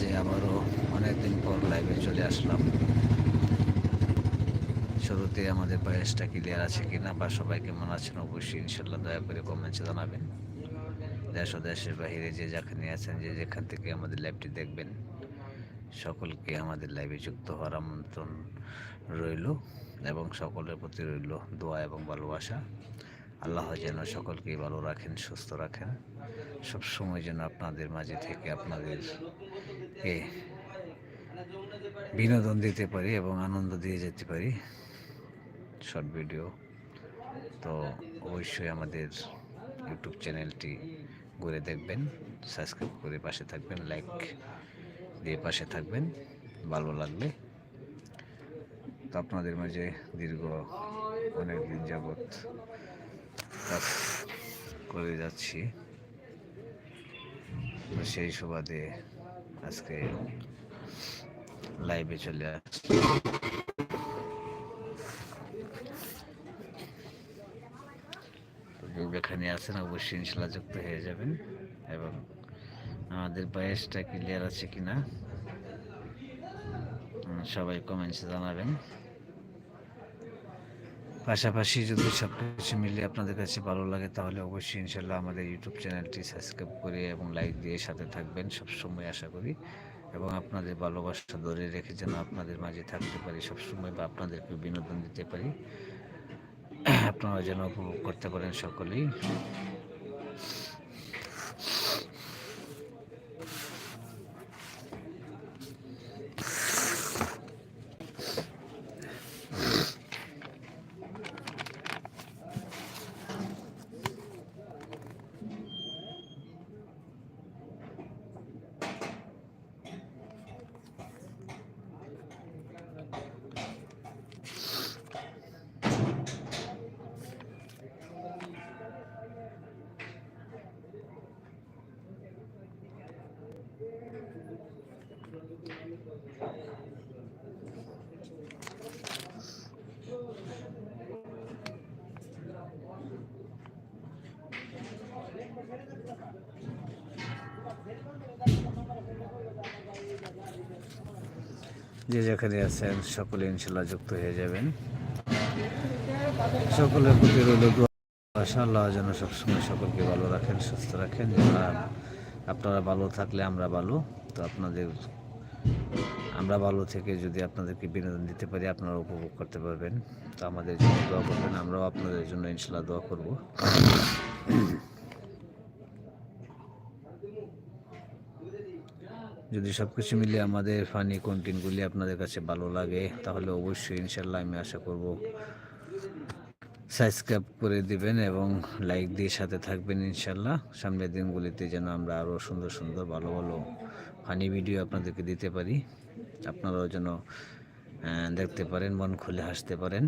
মাঝে আবারও অনেকদিন পর লাইভে চলে আসলাম। শুরুতে আমাদের বয়সটা ক্লিয়ার আছে কিনা বা সবাই কেমন আছেন অবশ্যই ইনশাল্লাহ দয়া করে কমেন্টসে জানাবেন। দেশ ও দেশের বাহিরে যে যেখানে আছেন, যে যেখান থেকে আমাদের লাইভটি দেখবেন, সকলকে আমাদের লাইভে যুক্ত হওয়ার আমন্ত্রণ রইল এবং সকলের প্রতি রইল দোয়া এবং ভালোবাসা। আল্লাহ যেন সকলকে ভালো রাখেন, সুস্থ রাখেন। সব সময় যেন আপনাদের মাঝে থেকে আপনাদেরকে বিনোদন দিতে পারি এবং আনন্দ দিয়ে যেতে পারি। Short video. তো অবশ্যই আমাদের ইউটিউব চ্যানেলটি ঘুরে দেখবেন, সাবস্ক্রাইব করে পাশে থাকবেন, লাইক দিয়ে পাশে থাকবেন, ভালো লাগলে। তো আপনাদের মাঝে দীর্ঘ অনেক দিন যাবৎ কাজ করে যাচ্ছি। সেই সুবাদে আজকে লাইভে চলে আসছি। যেখানে আছেন অবশ্যই ইনশাল্লাহ যুক্ত হয়ে যাবেন। এবং আমাদের বয়সটা ক্লিয়ার আছে কিনা সবাই কমেন্টসে জানাবেন। পাশাপাশি যদি সব কিছু মিলিয়ে আপনাদের কাছে ভালো লাগে, তাহলে অবশ্যই ইনশাল্লাহ আমাদের ইউটিউব চ্যানেলটি সাবস্ক্রাইব করে এবং লাইক দিয়ে সাথে থাকবেন। সবসময় আশা করি এবং আপনাদের ভালোবাসা ধরে রেখে যেন আপনাদের মাঝে থাকতে পারি, সবসময় বা আপনাদেরকে বিনোদন দিতে পারি। আপনারা যেন উপভোগ করতে পারেন সকলেই। যে যেখানে আছেন সকলে ইনশাল্লাহ যুক্ত হয়ে যাবেন। সকলের প্রতি আল্লাহ যেন সবসময় সকলকে ভালো রাখেন, সুস্থ রাখেন। আপনারা ভালো থাকলে আমরা ভালো। তো আপনাদের, আমরা ভালো থেকে যদি আপনাদেরকে বিনোদন দিতে পারি, আপনারা উপভোগ করতে পারবেন। তো আমাদের জন্য দোয়া করবেন, আমরাও আপনাদের জন্য ইনশাল্লাহ দোয়া করব। যদি সব কিছু মিলিয়ে আমাদের ফানি কন্টেন্টগুলি আপনাদের কাছে ভালো লাগে, তাহলে অবশ্যই ইনশাল্লাহ আমি আশা করব সাবস্ক্রাইব করে দিবেন এবং লাইক দিয়ে সাথে থাকবেন ইনশাল্লাহ সামনের দিনগুলিতে যেন আমরা আরও সুন্দর সুন্দর ভালো ভালো ফানি ভিডিও আপনাদেরকে দিতে পারি। আপনারাও যেন দেখতে পারেন, মন খুলে হাসতে পারেন।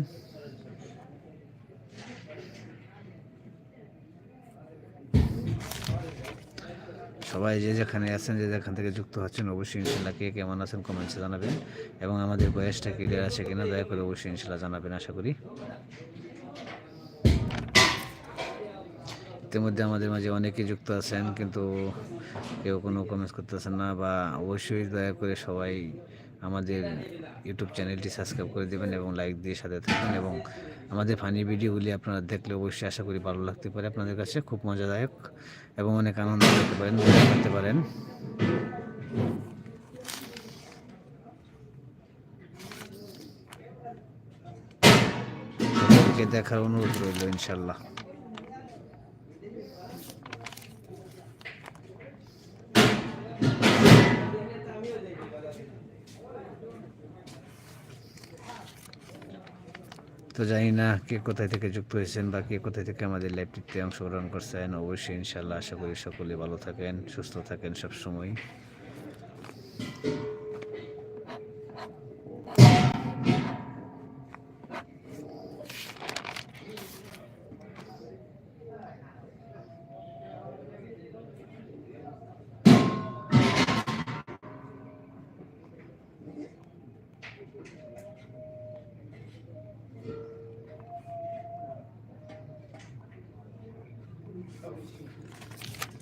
সবাই যে যেখানে আছেন, যে যেখান থেকে যুক্ত হচ্ছেন, অবশ্যই ইনশাল্লাহ কে কেমন আছেন কমেন্টসে জানাবেন এবং আমাদের বয়সটা ক্লিয়ার আছে কিনা দয়া করে অবশ্যই ইনশাল্লাহ জানাবেন, আশা করি। ইতিমধ্যে আমাদের মাঝে অনেকে যুক্ত আছেন, কিন্তু কেউ কোনো কমেন্টস করতেছেন না বা অবশ্যই দয়া করে সবাই আমাদের ইউটিউব চ্যানেলটি সাবস্ক্রাইব করে দেবেন এবং লাইক দিয়ে সাথে থাকবেন এবং আমাদের ফানি ভিডিওগুলি আপনারা দেখলে অবশ্যই আশা করি ভালো লাগতে পারে। আপনাদের কাছে খুব মজাদায়ক এবং অনেক আনন্দ করতে পারেন করতে পারেন। দেখার অনুরোধ রইল, ইনশাল্লাহ। তো জানি না কে কোথায় থেকে যুক্ত হয়েছেন বা কে কোথায় থেকে আমাদের লাইভটিতে অংশগ্রহণ করছেন। অবশ্যই ইনশাল্লাহ আশা করি সকলে ভালো থাকেন, সুস্থ থাকেন সব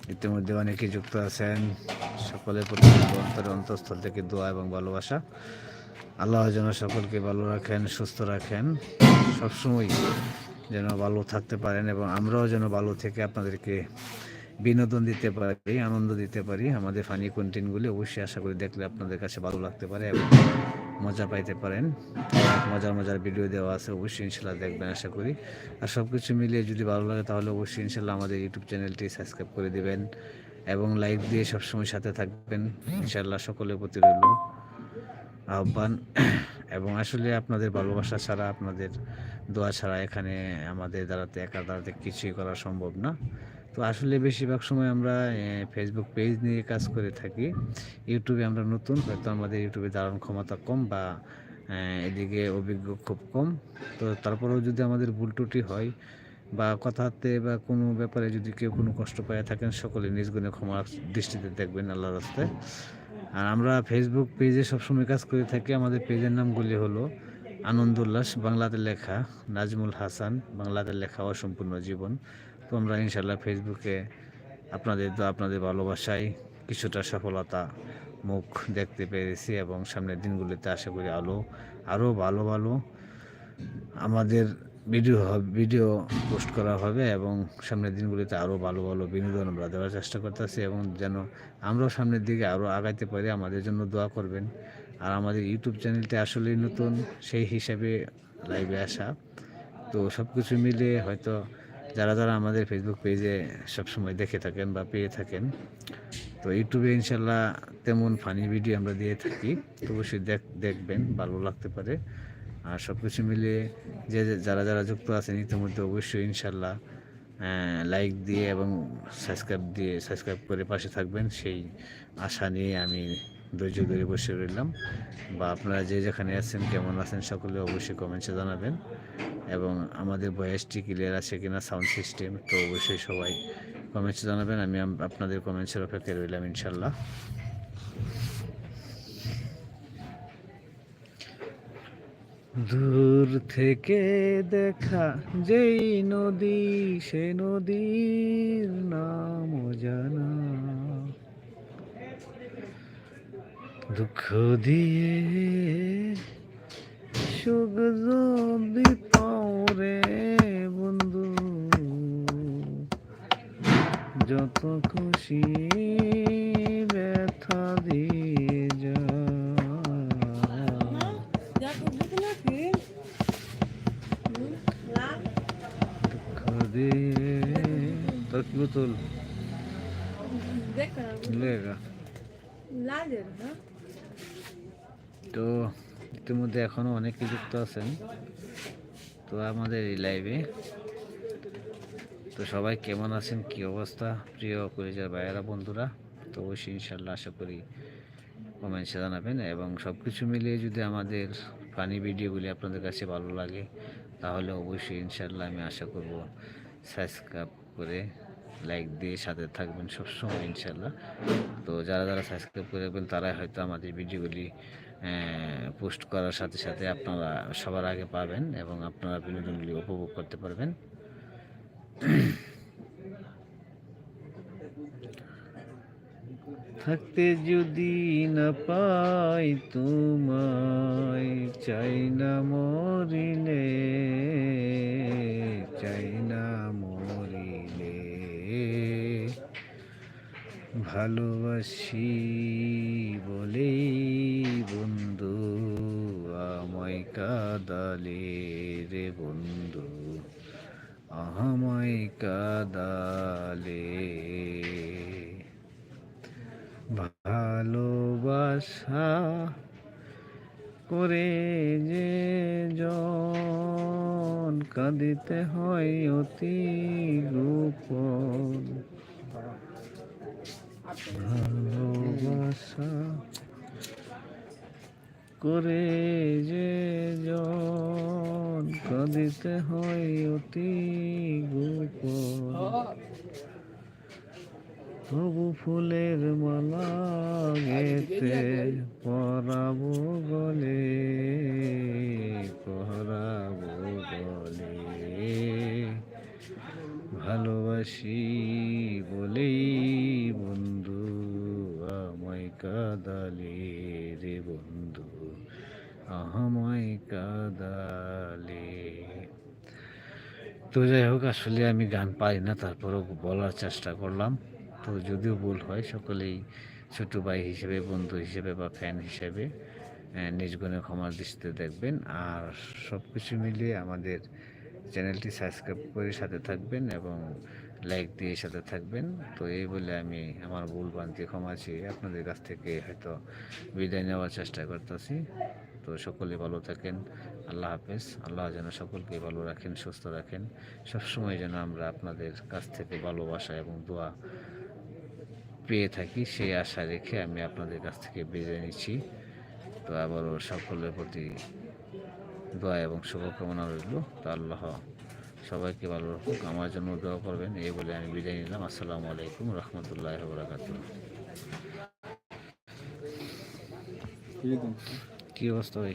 ইতিমধ্যে অনেকে যুক্ত আছেন। সকলের প্রতি অন্তরে অন্তঃস্থল থেকে দোয়া এবং ভালোবাসা। আল্লাহ যেন সকলকে ভালো রাখেন, সুস্থ রাখেন। সবসময় যেন ভালো থাকতে পারেন এবং আমরাও যেন ভালো থেকে আপনাদেরকে বিনোদন দিতে পারি, আনন্দ দিতে পারি, আমাদের ফানি কন্টেন্টগুলি অবশ্যই আশা করি দেখলে আপনাদের কাছে ভালো লাগতে পারে এবং মজা পাইতে পারেন। মজার মজার ভিডিও দেওয়া আছে, অবশ্যই ইনশাল্লাহ দেখবেন আশা করি। আর সব কিছু মিলিয়ে যদি ভালো লাগে তাহলে অবশ্যই ইনশাল্লাহ আমাদের ইউটিউব চ্যানেলটি সাবস্ক্রাইব করে দেবেন এবং লাইক দিয়ে সবসময় সাথে থাকবেন। ইনশাল্লাহ সকলের প্রতি রইল আহ্বান। এবং আসলে আপনাদের ভালোবাসা ছাড়া, আপনাদের দোয়া ছাড়া এখানে আমাদের দ্বারাতে, একা দ্বারাতে কিছুই করা সম্ভব না। তো আসলে বেশিরভাগ সময় আমরা ফেসবুক পেজ নিয়ে কাজ করে থাকি। ইউটিউবে আমরা নতুন, হয়তো আমাদের ইউটিউবে দাঁড়ান ক্ষমতা কম বা এদিকে অভিজ্ঞ খুব কম। তো তারপরেও যদি আমাদের ভুল ত্রুটি হয় বা কথাতে বা কোনো ব্যাপারে যদি কেউ কোনো কষ্ট পায় থাকেন, সকলে নিজ গুণে ক্ষমা দৃষ্টিতে দেখবেন আল্লাহ রাস্তায়। আর আমরা ফেসবুক পেজে সবসময় কাজ করে থাকি। আমাদের পেজের নামগুলি হলো আনন্দ উল্লাস বাংলাতে লেখা, নাজমুল হাসান, বাংলাতে লেখা অসম্পূর্ণ জীবন। তো আমরা ইনশাল্লাহ ফেসবুকে আপনাদের তো আপনাদের ভালোবাসায় কিছুটা সফলতা মুখ দেখতে পেরেছি এবং সামনের দিনগুলিতে আশা করি আলো আরও ভালো ভালো আমাদের ভিডিও ভিডিও পোস্ট করা হবে এবং সামনের দিনগুলিতে আরও ভালো ভালো বিনোদন আমরা দেওয়ার চেষ্টা করতেছি এবং যেন আমরাও সামনের দিকে আরও আগাইতে পারি, আমাদের জন্য দোয়া করবেন। আর আমাদের ইউটিউব চ্যানেলটি আসলেই নতুন, সেই হিসাবে লাইভে আসা। তো সব কিছু মিলিয়ে হয়তো যারা যারা আমাদের ফেসবুক পেজে সবসময় দেখে থাকেন বা পেয়ে থাকেন, তো ইউটিউবে ইনশাল্লাহ তেমন ফানি ভিডিও আমরা দিয়ে থাকি। তো অবশ্যই দেখ, দেখবেন, ভালো লাগতে পারে। আর সব কিছু মিলিয়ে যে যে- যারা যারা যুক্ত আছেন ইতিমধ্যে অবশ্যই ইনশাল্লাহ লাইক দিয়ে এবং সাবস্ক্রাইব দিয়ে সাবস্ক্রাইব করে পাশে থাকবেন। সেই আশা নিয়ে আমি ধৈর্য ধরে বসে রইলাম। বা আপনারা যে যেখানে আছেন, কেমন আছেন সকলে অবশ্যই কমেন্টসে জানাবেন। এবং আমাদের ভয়েসটি ক্লিয়ার আছে কিনা সাউন্ড সিস্টেম তো অবশ্যই সবাই কমেন্টসে জানাবেন। আমি আপনাদের কমেন্টসের অপেক্ষায় রইলাম ইনশাল্লাহ দূর থেকে দেখা যেই নদী, সে নদীর নাম জানা দুঃখ দিয়ে সুখ যদি পাও রে বন্ধু যত খুশি ব্যথা দিয়ে যা। দুঃখ দিয়ে তোর কি বোতল লেগা। তো ইতিমধ্যে এখনও অনেকে যুক্ত আছেন। তো আমাদের এই লাইভে তো সবাই কেমন আছেন? কি অবস্থা? প্রিয় পরিচয় ভাইয়েরা, বন্ধুরা? তো অবশ্যই ইনশাল্লাহ আশা করি কমেন্টসে জানাবেন এবং সব কিছু মিলিয়ে যদি আমাদের ফানি ভিডিওগুলি আপনাদের কাছে ভালো লাগে, তাহলে অবশ্যই ইনশাল্লাহ আমি আশা করব সাবস্ক্রাইব করে লাইক দিয়ে সাথে থাকবেন সবসময় ইনশাল্লাহ তো যারা যারা সাবস্ক্রাইব করে রাখবেন, তারাই হয়তো আমাদের ভিডিওগুলি পোস্ট করার সাথে সাথে আপনারা সবার আগে পাবেন এবং আপনারা বিনোদনগুলি উপভোগ করতে পারবেন। থাকতে যদি না পাই তোমায়, চাই না মরিলে, চাই না মরিলে। ভালোবাসি বলেই কাদালে রে বন্ধু আমায় কাদালে ভালোবাসা করে যে জন কাঁদিতে হয় অতি গোপন। ভালোবাসা করে যে জন কাঁদিতে হয় অতি গোপন। তবু ফুলের মালা গেতে পরাবো গলে পরাবো গলে। ভালোবাসি বলেই বন্ধু আমায় কাদালি। আমায় তো যাই হোক, আসলে আমি গান পাই না, তারপরেও বলার চেষ্টা করলাম। তো যদিও ভুল হয়, সকলেই ছোট ভাই হিসেবে, বন্ধু হিসেবে বা ফ্যান হিসেবে নিজ গুণে দৃষ্টিতে দেখবেন। আর সব কিছু মিলিয়ে আমাদের চ্যানেলটি সাবস্ক্রাইব করে সাথে থাকবেন এবং লাইক দিয়ে সাথে থাকবেন। তো এই বলে আমি আমার ভুল ভ্রান্তি ক্ষমা চেয়ে আপনাদের কাছ থেকে হয়তো বিদায় নেওয়ার চেষ্টা করতেছি। সকলে ভালো থাকেন। আল্লাহ হাফেজ। আল্লাহ যেন সকলকে ভালো রাখেন, সুস্থ রাখেন। সবসময় যেন আমরা আপনাদের কাছ থেকে ভালোবাসা এবং দোয়া পেয়ে থাকি, সেই আশা রেখে আমি আপনাদের কাছ থেকে বিদায় নিচ্ছি। তো আবারও সকলের প্রতি দোয়া এবং শুভকামনা রইল। তো আল্লাহ সবাইকে ভালো রাখুক, আমার জন্য দোয়া করবেন। এই বলে আমি বিদায় নিলাম। আসসালামু আলাইকুম রহমতুল্লাহ বরাকাত কি অবস্থা ভাই?